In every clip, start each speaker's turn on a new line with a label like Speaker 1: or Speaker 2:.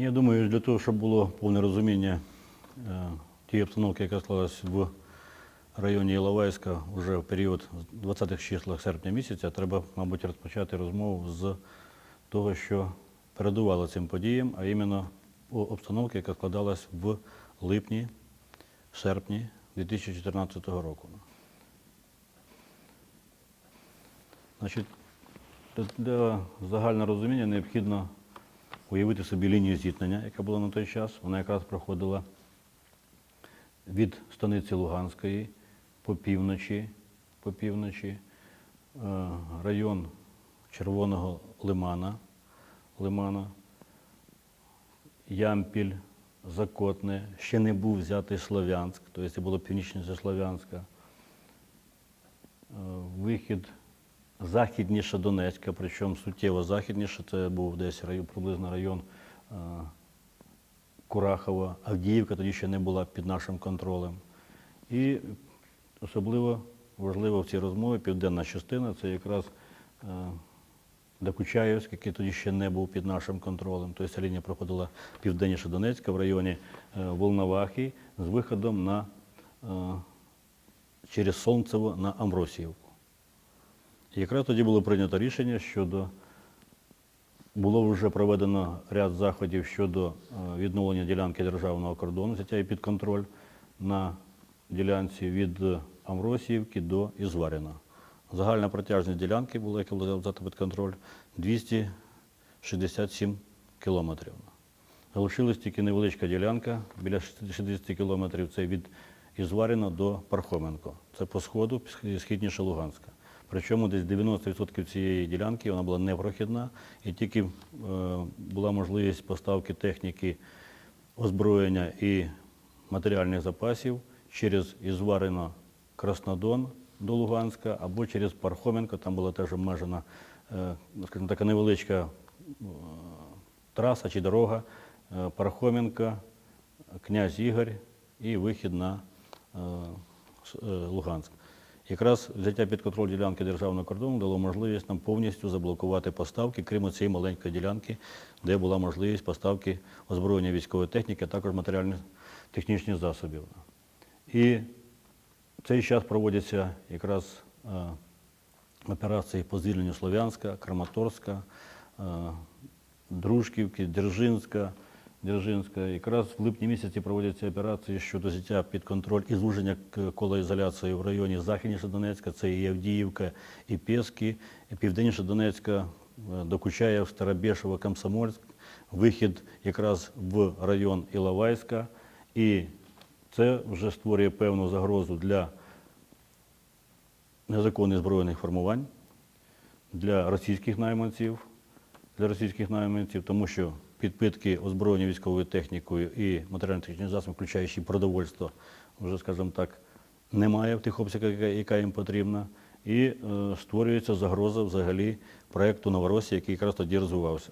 Speaker 1: Я думаю, для того, щоб було повне розуміння е, тієї обстановки, яка склалась в районі Іловайська вже в період з 20-х числах серпня місяця, треба, мабуть, розпочати розмову з того, що передувало цим подіям, а іменно о обстановці, яка складалась в липні, серпні 2014 року. Значить, для загального розуміння необхідно уявити собі лінію зіткнення, яка була на той час. Вона якраз проходила від станиці Луганської по півночі, по півночі е, район Червоного Лимана, Лимана, Ямпіль, Закотне, ще не був взятий Слов'янськ, тобто це було північніше Слов'янська. Е, Вихід західніше Донецька, причому суттєво західніше, це був десь район, приблизно район е, Курахова, Авдіївка тоді ще не була під нашим контролем. І особливо важливо в цій розмові південна частина це якраз е, Докучаєвськ, який тоді ще не був під нашим контролем. Тобто ця лінія проходила південніше Донецька в районі е, Волновахи з виходом на, через Солнцево на Амросіївку. І якраз тоді було прийнято рішення щодо було вже проведено ряд заходів щодо е, відновлення ділянки державного кордону, взяття її під контроль на ділянці від Амросіївки до Ізваріна. Загальна протяжність ділянки була, яка була взята під контроль, 267 кілометрів. Залишилась тільки невеличка ділянка біля 60 кілометрів. Це від Ізваріна до Пархоменко. Це по сходу, східніше Луганська. Причому десь 90% цієї ділянки вона була непрохідна, і тільки е, була можливість поставки техніки, озброєння і матеріальних запасів через Ізваріно Краснодон до Луганська або через Пархоменко. Там була теж обмежена, е, скажімо, така невеличка е, траса чи дорога Пархоменко, князь Ігор і вихід на Луганськ. Якраз взяття під контроль ділянки державного кордону дало можливість нам повністю заблокувати поставки, крім цієї маленької ділянки, де була можливість поставки озброєння військової техніки, а також матеріально-технічних засобів. І в цей час проводяться якраз е, операції по звільненню Слов'янська, Краматорська, е, Дружківки, Дзержинська. Дзержинська. Якраз в липні місяці проводяться операції щодо взяття під контроль і звуження к- кола ізоляції в районі західніше Донецька, це і Авдіївка, і Пєски, і південніше Донецька, е, Докучаєв, Старобєшево, Комсомольськ, вихід якраз в район Іловайська. І це вже створює певну загрозу для незаконних збройних формувань, для російських найманців, для російських найманців, тому що підпитки озброєння військовою технікою і матеріально-технічні засоби, включаючи продовольство, вже, скажімо так, немає в тих обсягах, яка- їм потрібна. І е, створюється загроза взагалі проєкту Новоросія, який якраз тоді розвивався.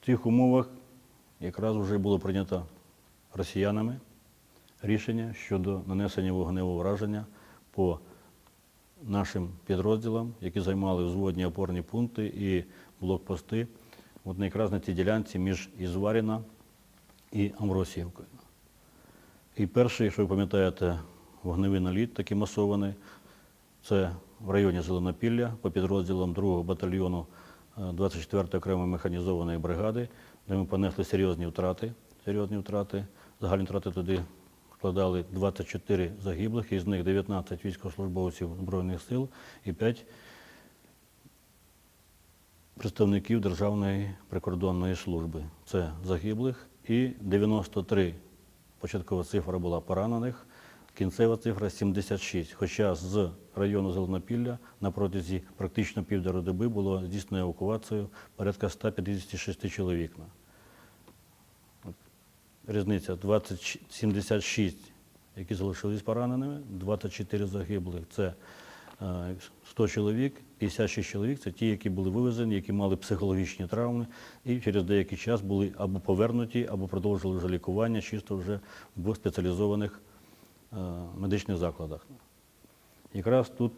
Speaker 1: В цих умовах якраз вже було прийнято росіянами рішення щодо нанесення вогневого враження по нашим підрозділам, які займали взводні опорні пункти і блокпости, от якраз на цій ділянці між Ізваріна і Амросіївкою. І перший, якщо ви пам'ятаєте, вогневий наліт такий масований, це в районі Зеленопілля по підрозділам 2-го батальйону е, 24-ї окремої механізованої бригади, де ми понесли серйозні втрати. Серйозні втрати. Загальні втрати туди складали 24 загиблих, із них 19 військовослужбовців Збройних сил і 5 представників Державної прикордонної служби. Це загиблих і 93 початкова цифра була поранених, кінцева цифра 76. Хоча з району Зеленопілля на протязі практично півтори доби було здійснено евакуацію порядка 156 чоловік. Різниця 20, 76, які залишились пораненими, 24 загиблих. Це е, 100 чоловік, 56 чоловік це ті, які були вивезені, які мали психологічні травми і через деякий час були або повернуті, або продовжили вже лікування чисто вже в спеціалізованих е, медичних закладах. Якраз тут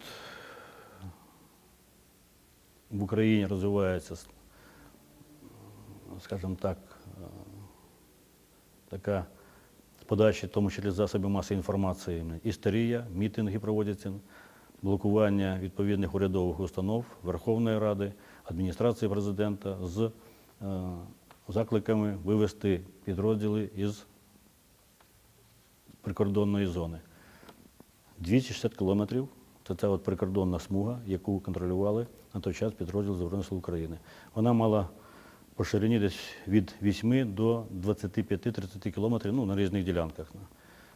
Speaker 1: в Україні розвивається скажімо так, така подачі, в тому числі засобів масової інформації, істерія, мітинги проводяться, блокування відповідних урядових установ, Верховної Ради, адміністрації президента з е, закликами вивести підрозділи із прикордонної зони. 260 кілометрів це ця от прикордонна смуга, яку контролювали на той час підрозділ Збройних сил України. Вона мала по ширині десь від 8 до 25-30 кілометрів ну, на різних ділянках.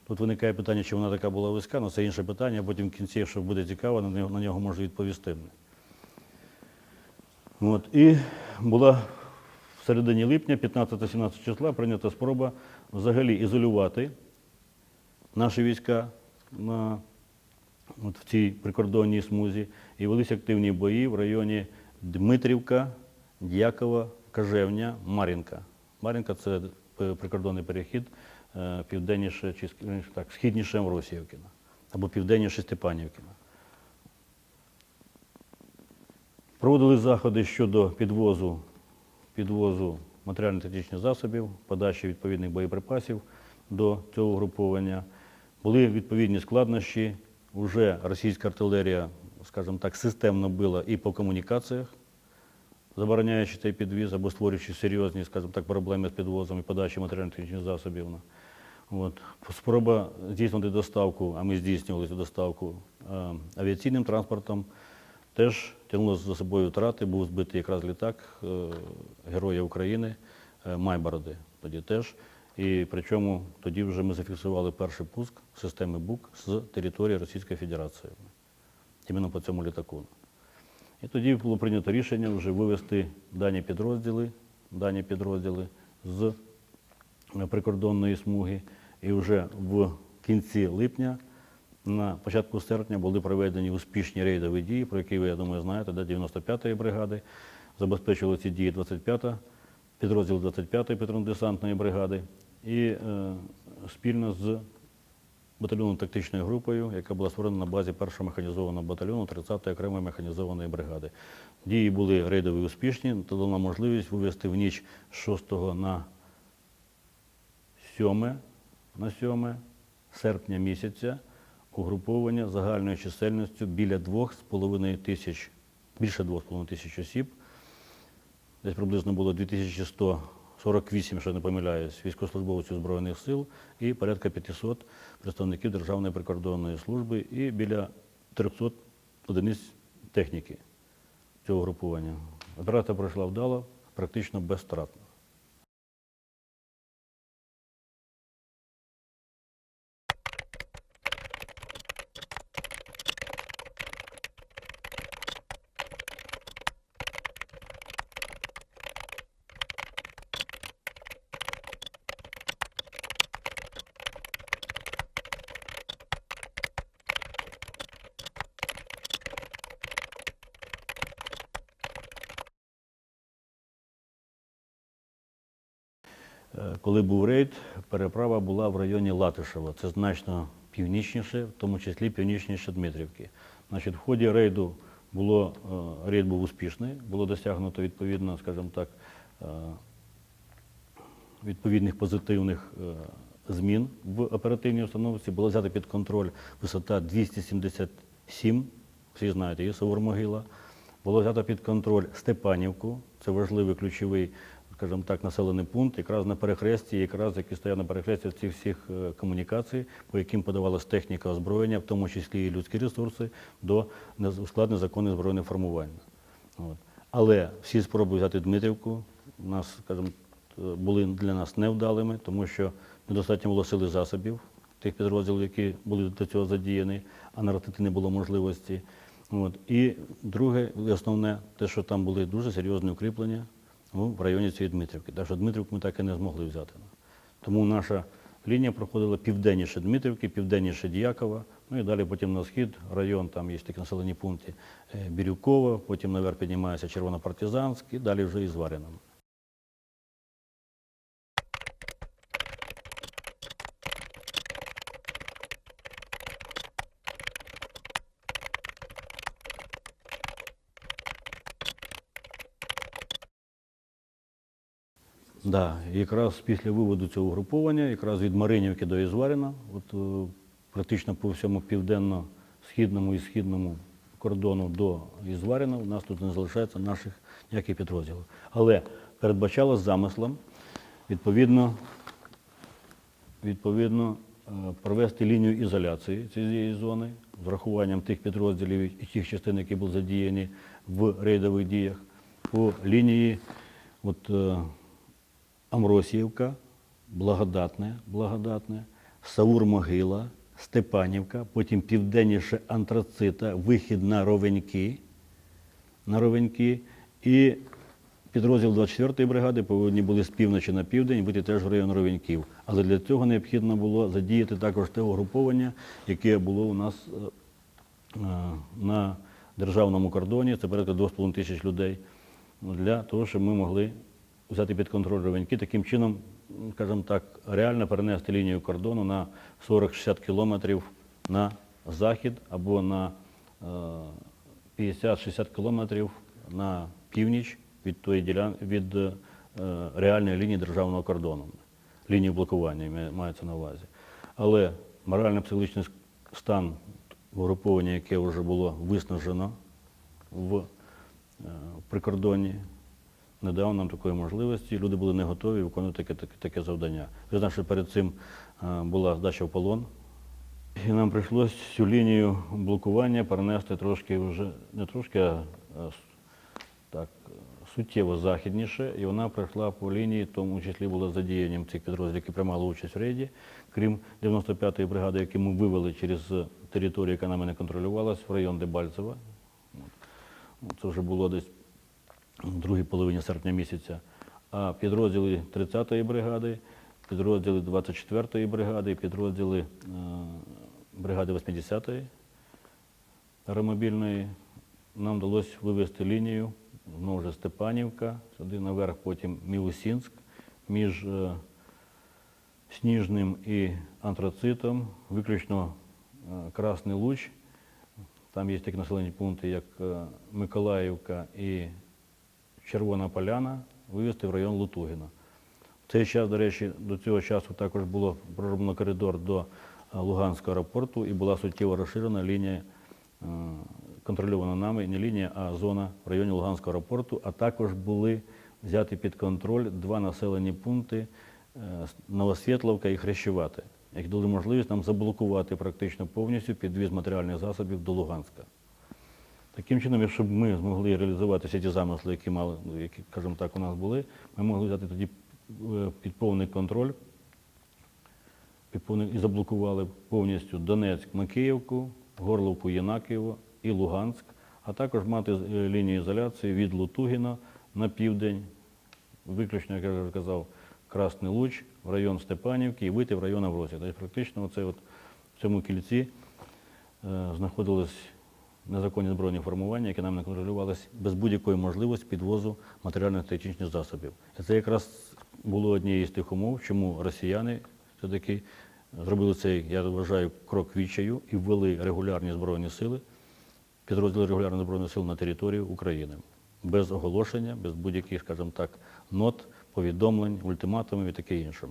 Speaker 1: Тут виникає питання, чи вона така була вузька, але це інше питання, а потім в кінці, якщо буде цікаво, на нього можу відповісти. От. І була в середині липня, 15-17 числа, прийнята спроба взагалі ізолювати наші війська на, от в цій прикордонній смузі. І велися активні бої в районі Дмитрівка, Дякова, Кажевня, Мар'їнка. Мар'їнка це е, прикордонний перехід е, південніше, чи так, східніше Мросіївкіна або південніше Степанівкіна. Проводили заходи щодо підвозу, підвозу матеріально-технічних засобів, подачі відповідних боєприпасів до цього угруповання. Були відповідні складнощі. Уже російська артилерія, скажімо так, системно била і по комунікаціях, забороняючи цей підвіз або створюючи серйозні, скажімо так, проблеми з підвозом і подачі матеріально-технічних засобів. От. Спроба здійснити доставку, а ми здійснювали цю доставку е, авіаційним транспортом, теж тягнуло за собою втрати, був збитий якраз літак е, Героя України е, Майбороди тоді теж. І причому тоді вже ми зафіксували перший пуск системи БУК з території Російської Федерації. Іменно по цьому літаку. І тоді було прийнято рішення вже вивести дані підрозділи, дані підрозділи з е, прикордонної смуги. І вже в кінці липня, на початку серпня, були проведені успішні рейдові дії, про які ви, я думаю, знаєте, де 95-ї бригади. Забезпечили ці дії 25-та, підрозділ 25-ї патрульно-десантної бригади. І е, спільно з батальйонно тактичною групою, яка була створена на базі першого механізованого батальйону 30-ї окремої механізованої бригади. Дії були рейдові успішні, та дала можливість вивести в ніч 6 на 7 на 7 серпня місяця угруповання загальною чисельністю біля 2,5 тисяч, більше 2,5 тисяч осіб. Десь приблизно було 2100 48, що не помиляюсь, військовослужбовців Збройних сил і порядка 500 представників Державної прикордонної служби і біля 300 одиниць техніки цього групування. Операція пройшла вдало, практично без. Коли був рейд, переправа була в районі Латишева. Це значно північніше, в тому числі північніше Дмитрівки. Значить, в ході рейду було, е, рейд був успішний, було досягнуто відповідно, скажімо так, е, відповідних позитивних е, змін в оперативній установці. Було взято під контроль висота 277, всі знаєте, є Савур-Могила. Було взято під контроль Степанівку, це важливий ключовий, скажімо так, населений пункт, якраз на перехресті, якраз який стояв на перехресті цих всіх е, комунікацій, по яким подавалась техніка озброєння, в тому числі і людські ресурси, до склад незаконних збройних формувань. От. Але всі спроби взяти Дмитрівку нас, скажімо, е, були для нас невдалими, тому що недостатньо було сили засобів тих підрозділів, які були до цього задіяні, а наратити не було можливості. От. І друге, основне, те, що там були дуже серйозні укріплення ну, в районі цієї Дмитрівки. Так що Дмитрівку ми так і не змогли взяти. Тому наша лінія проходила південніше Дмитрівки, південніше Діякова, ну і далі потім на схід, район, там є такі населені пункти е, Бірюкова, потім наверх піднімається Червонопартизанськ і далі вже із Варіном. Да, якраз після виводу цього угруповання, якраз від Маринівки до Ізваріна, от, е, практично по всьому південно-східному і східному кордону до Ізваріна, у нас тут не залишається наших ніяких підрозділів. Але передбачалось замислом, відповідно, відповідно е, провести лінію ізоляції цієї зони з врахуванням тих підрозділів і тих частин, які були задіяні в рейдових діях, по лінії от, е, Амросіївка, Благодатне, Благодатне, Саур-Могила, Степанівка, потім південніше Антрацита, вихід на Ровеньки, на Ровеньки. І підрозділ 24-ї бригади повинні були з півночі на південь бути теж в район Ровеньків. Але для цього необхідно було задіяти також те угруповання, яке було у нас е, е, на державному кордоні, це порядка 2,5 тисяч людей, для того, щоб ми могли взяти під контроль Ровеньки, таким чином, скажімо так, реально перенести лінію кордону на 40-60 кілометрів на захід або на е, 50-60 кілометрів на північ від тої ділян... від е, реальної лінії державного кордону, лінії блокування мається на увазі. Але морально-психологічний стан угруповання, яке вже було виснажено в е, прикордонні, не дав нам такої можливості. Люди були не готові виконувати таке, таке, таке завдання. Ви знаєте, що перед цим е, була здача в полон. І нам прийшлося цю лінію блокування перенести трошки вже, не трошки, а так, суттєво західніше, і вона пройшла по лінії, в тому числі було задіянням цих підрозділів, які приймали участь в рейді, крім 95-ї бригади, яку ми вивели через територію, яка нами не контролювалась, в район Дебальцева. Це вже було десь в другій половині серпня місяця. А підрозділи 30-ї бригади, підрозділи 24-ї бригади, підрозділи е, бригади 80-ї аеромобільної нам вдалося вивести лінію, знову ж Степанівка, сюди наверх, потім Мілусінськ, між е, Сніжним і Антрацитом, виключно е, Красний Луч. Там є такі населені пункти, як Миколаївка і Червона Поляна, вивезти в район Лутугіна. В цей час, до речі, до цього часу також було пророблено коридор до е, Луганського аеропорту і була суттєво розширена лінія, е, контрольована нами не лінія, а зона в районі Луганського аеропорту, а також були взяті під контроль два населені пункти е, Новосвітловка і Хрещевати, які дали можливість нам заблокувати практично повністю підвіз матеріальних засобів до Луганська. Таким чином, якщо б ми змогли реалізувати всі ті замисли, які мали, ну, які, скажімо так, у нас були, ми могли взяти тоді е, під повний контроль під повний- і заблокували повністю Донецьк, Макіївку, Горловку, Єнакієво і Луганськ, а також мати е, лінію ізоляції від Лутугіна на південь, виключно, як я вже казав, Красний Луч, в район Степанівки і вийти в район Авросія. Тобто практично оце от в цьому кільці е, знаходились незаконні збройні формування, які нам не контролювалися без будь-якої можливості підвозу матеріальних технічних засобів. І це якраз було однією з тих умов, чому росіяни все-таки зробили цей, я вважаю, крок відчаю і ввели регулярні збройні сили, підрозділи регулярних збройних сил на територію України. Без оголошення, без будь-яких, скажімо так, нот, повідомлень, ультиматумів і таке інше.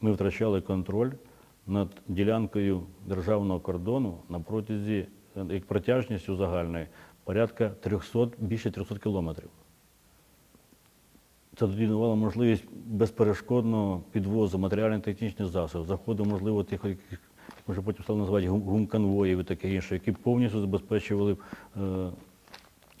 Speaker 1: Ми втрачали контроль над ділянкою державного кордону на протязі як протяжністю загальної порядка 300, більше 300 кілометрів. Це тоді давало можливість безперешкодного підвозу матеріально-технічних засобів, заходу, можливо, тих, яких ми вже потім стали називати гумконвоїв і таке інше, які повністю забезпечували е,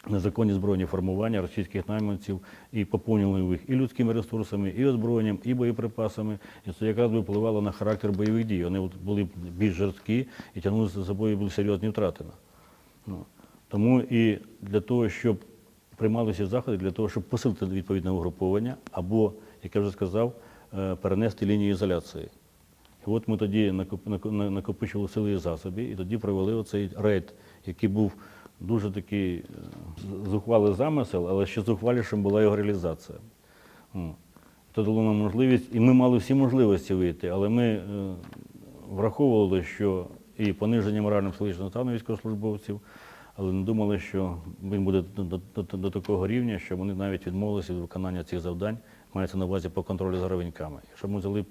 Speaker 1: незаконні збройні формування російських найманців і поповнювали їх і людськими ресурсами, і озброєнням, і боєприпасами. І це якраз би впливало на характер бойових дій. Вони були більш жорсткі і тягнули за собою були серйозні втрати. Ну, тому і для того, щоб приймалися заходи, для того, щоб посилити відповідне угруповання, або, як я вже сказав, е, перенести лінію ізоляції. І от ми тоді накоп- нако- на- накопичували сили і засоби, і тоді провели оцей рейд, який був дуже такий е, зухвалий замисел, але ще зухвалішим була його реалізація. То дало нам можливість, і ми мали всі можливості вийти, але ми е, враховували, що і пониження морально-психологічного стану військовослужбовців, але не думали, що він буде до, до, до, до такого рівня, що вони навіть відмовилися від виконання цих завдань, мається на увазі по контролю за гравеньками. Якщо ми взяли,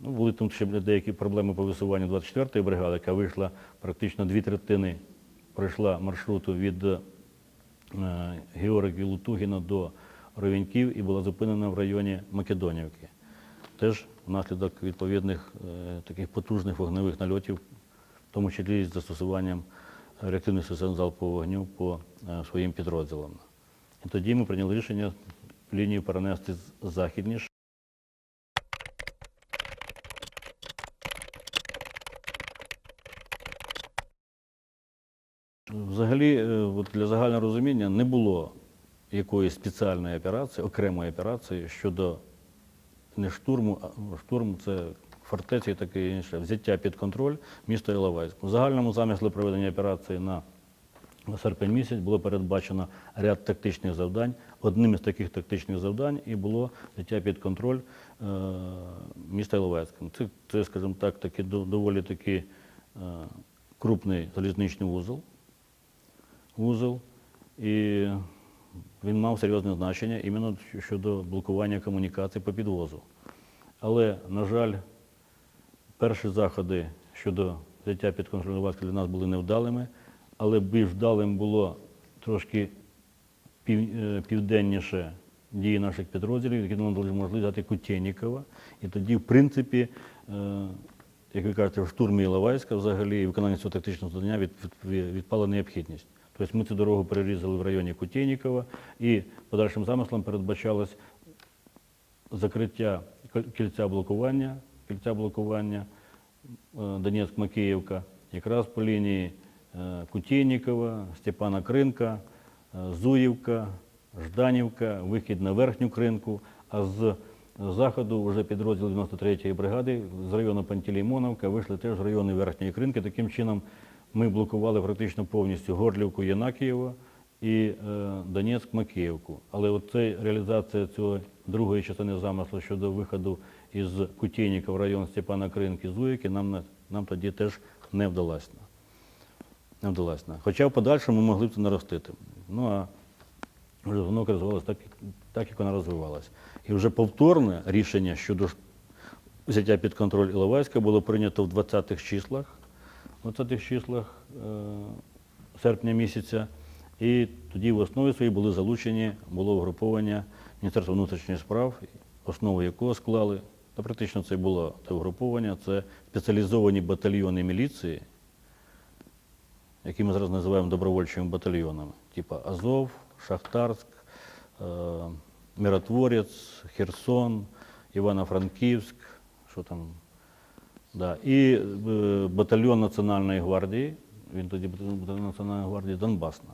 Speaker 1: ну, були там ще деякі проблеми по висуванню 24-ї бригади, яка вийшла практично дві третини, пройшла маршруту від е, Георгія Лутугіна до Ровеньків і була зупинена в районі Македонівки. Теж внаслідок відповідних е, таких потужних вогневих нальотів, в тому числі з застосуванням реактивних систем залпового вогню по е, своїм підрозділам. І тоді ми прийняли рішення лінію перенести західніше. Взагалі, е, от для загального розуміння, не було якоїсь спеціальної операції, окремої операції щодо не штурму, а штурм це фортеці і таке інше, взяття під контроль міста Іловайськ. У загальному замислі проведення операції на серпень місяць було передбачено ряд тактичних завдань. Одним із таких тактичних завдань і було взяття під контроль е, міста Іловайськ. Це, це, скажімо так, таки, доволі таки е, крупний залізничний вузол вузол, і він мав серйозне значення іменно щодо блокування комунікацій по підвозу. Але, на жаль, перші заходи щодо взяття під контроль для нас були невдалими, але більш вдалим було трошки пів, е, південніше дії наших підрозділів, які нам дали можливість взяти Кутєнікова. І тоді, в принципі, е, як ви кажете, в штурмі Іловайська взагалі і виконання цього тактичного завдання від, від, відпала необхідність. Тобто ми цю дорогу перерізали в районі Кутєнікова і подальшим замислом передбачалось закриття кіль- кільця блокування, кільця блокування е, Донецьк-Макіївка, якраз по лінії е, Кутєнікова, Степана Кринка, е, Зуївка, Жданівка, вихід на верхню кринку, а з заходу вже підрозділ 93-ї бригади з району Пантелеймоновка вийшли теж в райони верхньої кринки. Таким чином ми блокували практично повністю Горлівку Янакієва і е, Донецьк-Макіївку. Але от це реалізація цього другої частини замислу щодо виходу із Кутєйніка в район Степана Кринки Зуїки нам, нам тоді теж не вдалося. Не вдалося. Хоча в подальшому ми могли б це наростити. Ну а вже воно розвивалося так, так, як воно розвивалося. І вже повторне рішення щодо взяття під контроль Іловайська було прийнято в 20-х числах, 20-х числах е, серпня місяця. І тоді в основі своїй були залучені, було угруповання Міністерства внутрішніх справ, основу якого склали, та практично це було те угруповання, це спеціалізовані батальйони міліції, які ми зараз називаємо добровольчими батальйонами, типу Азов, Шахтарськ, е, Миротворець, Херсон, Івано-Франківськ, що там. Да. І е, батальйон Національної гвардії, він тоді батальйон Національної гвардії Донбасна.